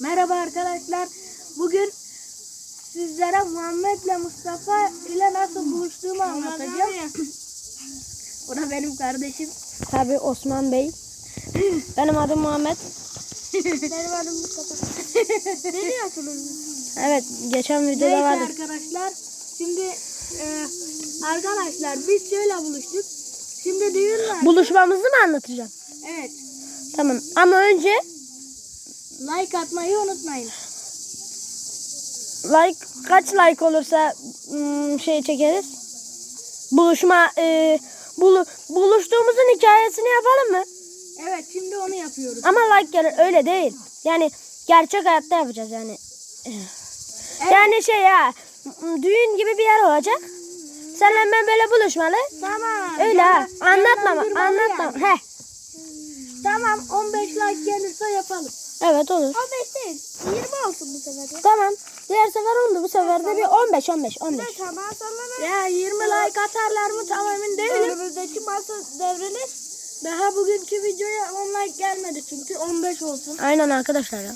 Merhaba arkadaşlar. Bugün sizlere Muhammed ile Mustafa ile nasıl buluştuğumu anlatacağım. o da benim kardeşim. Tabii Osman Bey. Benim adım Muhammed. benim adım Mustafa. ne diyorsunuz? Evet geçen videoda Neyse vardı. arkadaşlar. Şimdi e, arkadaşlar biz şöyle buluştuk. Şimdi düğün var. Buluşmamızı mı anlatacağım? evet. Tamam ama önce Like atmayı unutmayın. like kaç like olursa hmm, şey çekeriz. Buluşma e, bulu, buluştuğumuzun hikayesini yapalım mı? Evet şimdi onu yapıyoruz. Ama like gelir öyle değil. Yani gerçek hayatta yapacağız yani. Yani şey ya düğün gibi bir yer olacak. Senle ben böyle buluşmalı. Tamam. Öyle ha. Canlan- Anlatma canlandırmalı anlatma. yani. He. Tamam 15 like gelirse yapalım. Evet olur. 15 değil. 20 olsun bu sefer. Tamam. Diğer sefer oldu. Bu sefer de bir 15 15 15. Tamam Ya 20 like atarlar mı tam emin değilim. Önümüzdeki masa devrilir. Daha bugünkü videoya 10 like gelmedi çünkü 15 olsun. Aynen arkadaşlar ya.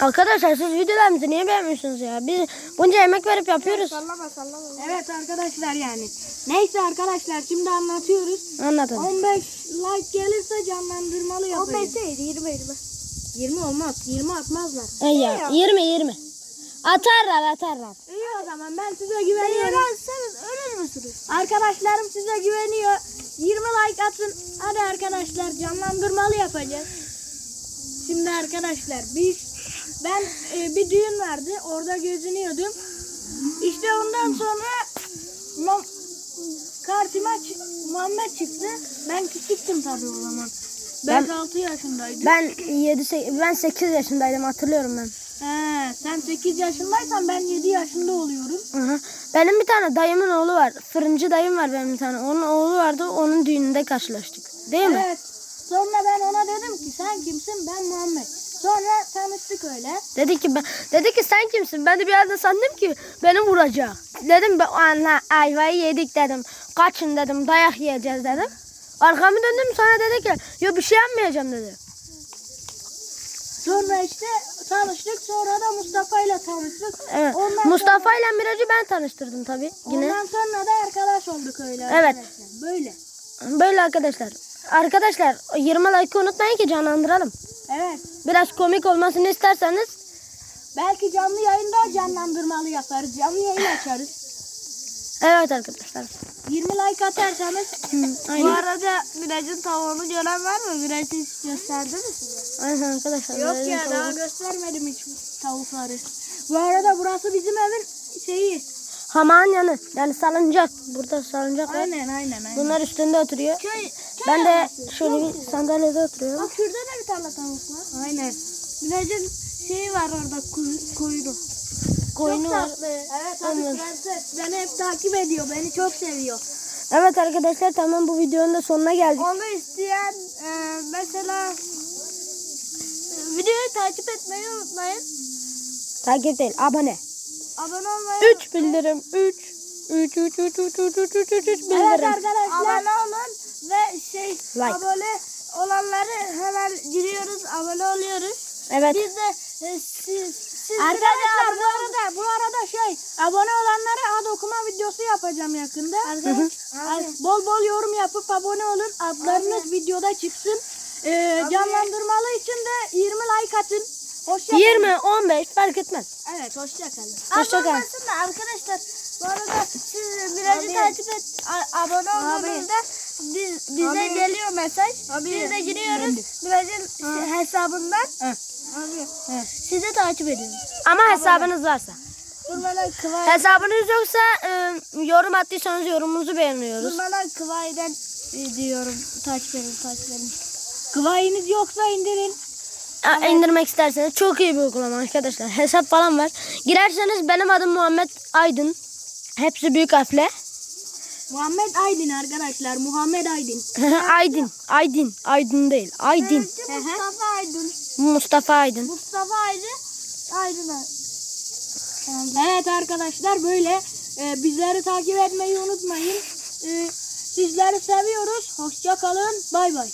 Arkadaşlar siz videolarımızı niye beğenmiyorsunuz ya? Biz bunca emek verip yapıyoruz. Sallama sallama. Evet arkadaşlar yani. Neyse arkadaşlar şimdi anlatıyoruz. Anlatın. 15 like gelirse canlandırmalı yapacağız. 15 değil 20 20. 20 olmaz. 20 atmazlar. Ey ya 20 20. Atarlar atarlar. İyi o zaman ben size güveniyorum. Yenerseniz ölür müsünüz? Arkadaşlarım size güveniyor. 20 like atın. Hadi arkadaşlar canlandırmalı yapacağız. Şimdi arkadaşlar biz ben e, bir düğün vardı. Orada geziniyordum. İşte ondan sonra Mu- karşıma Muhammed çıktı. Ben küçüktüm tabii o zaman. Ben Ben- 6 yaşındaydım. Ben 7 ben 8 yaşındaydım hatırlıyorum ben. He, sen 8 yaşındaysan ben 7 yaşında oluyorum. Hı hı. Benim bir tane dayımın oğlu var. Fırıncı dayım var benim bir tane. Onun oğlu vardı. Onun düğününde karşılaştık. Değil mi? Evet. Sonra ben ona dedim ki sen kimsin? Ben Muhammed. Sonra tanıştık öyle. Dedi ki ben dedi ki sen kimsin? Ben de bir anda sandım ki beni vuracak. Dedim ben anla ayvayı yedik dedim. Kaçın dedim. Dayak yiyeceğiz dedim. Arkamı döndüm sonra dedi ki yok bir şey yapmayacağım dedi. Sonra işte tanıştık. Sonra da Mustafa ile tanıştık. Evet. Ondan Mustafa ile Miraç'ı ben tanıştırdım Sonra, yine. ondan sonra da arkadaş olduk öyle Evet. arkadaşlar. Böyle. Böyle arkadaşlar. Arkadaşlar 20 like unutmayın ki canlandıralım. Evet. Biraz komik olmasını isterseniz Belki canlı yayında canlandırmalı yaparız. Canlı yayın açarız. evet arkadaşlar. 20 like atarsanız Bu Aynen. arada Miraç'ın tavuğunu gören var mı? Miraç'ı hiç gösterdi mi size? Aynen arkadaşlar. Yok ya daha göstermedim hiç tavukları. Bu arada burası bizim evin şeyi. Hamağın yanı. Yani salıncak. Burada salıncak var. Aynen aynen aynen. Bunlar üstünde oturuyor. Köy, Ben de şöyle bir sandalyede oturuyorum. Bak şurada da bir tane tavuk var. Aynen. Miraç'ın şeyi var orada kuyruğu. Koyunu çok var. tatlı. Evet abi Aynen. prenses. Beni hep takip ediyor. Beni çok seviyor. Evet arkadaşlar tamam bu videonun da sonuna geldik. Onu isteyen e, mesela e, videoyu takip etmeyi unutmayın. Takip değil abone. Abone olmayı 3 bildirim 3 3 3 3 3 3 3 3 3 3 Evet bildirim. arkadaşlar. abone olun ve şey Like. abone olanları hemen giriyoruz, abone oluyoruz. Evet. Biz de e, siz, siz Arkadaşlar bu arada bu arada şey abone olanlara ad okuma videosu yapacağım yakında. Ar- Bol bol yorum yapıp abone olun. Adlarınız videoda çıksın. Ee, canlandırmalı için de 20 like atın. Hoşça 20 15 fark etmez. Evet hoşça kalın. Hoşça Abone kal. olsun da arkadaşlar. Bu arada siz Miraç'ı Abi. takip et, a- abone Abi. olduğunuzda biz, bize Abi. geliyor mesaj. Abi. Biz de giriyoruz. Miraç'ın hesabından. Abi. Sizi takip ediyoruz. Ama hesabınız varsa. Durmadan Kıvay, Hesabınız yoksa e, yorum attıysanız yorumunuzu beğeniyoruz. durmadan Kıvay'dan e, diyorum. Takip edin, takip edin. Kıvayınız yoksa indirin. A- indirmek isterseniz çok iyi bir uygulama arkadaşlar. Hesap falan var. Girerseniz benim adım Muhammed Aydın. Hepsi büyük harfle. Muhammed Aydın arkadaşlar. Muhammed Aydın. Aydın. Aydın. Aydın değil. Aydın. Mustafa Aydın. Mustafa Aydın. Mustafa Aydın. Aydın Aydın. Evet arkadaşlar böyle e, bizleri takip etmeyi unutmayın. E, sizleri seviyoruz. Hoşça kalın. Bay bay.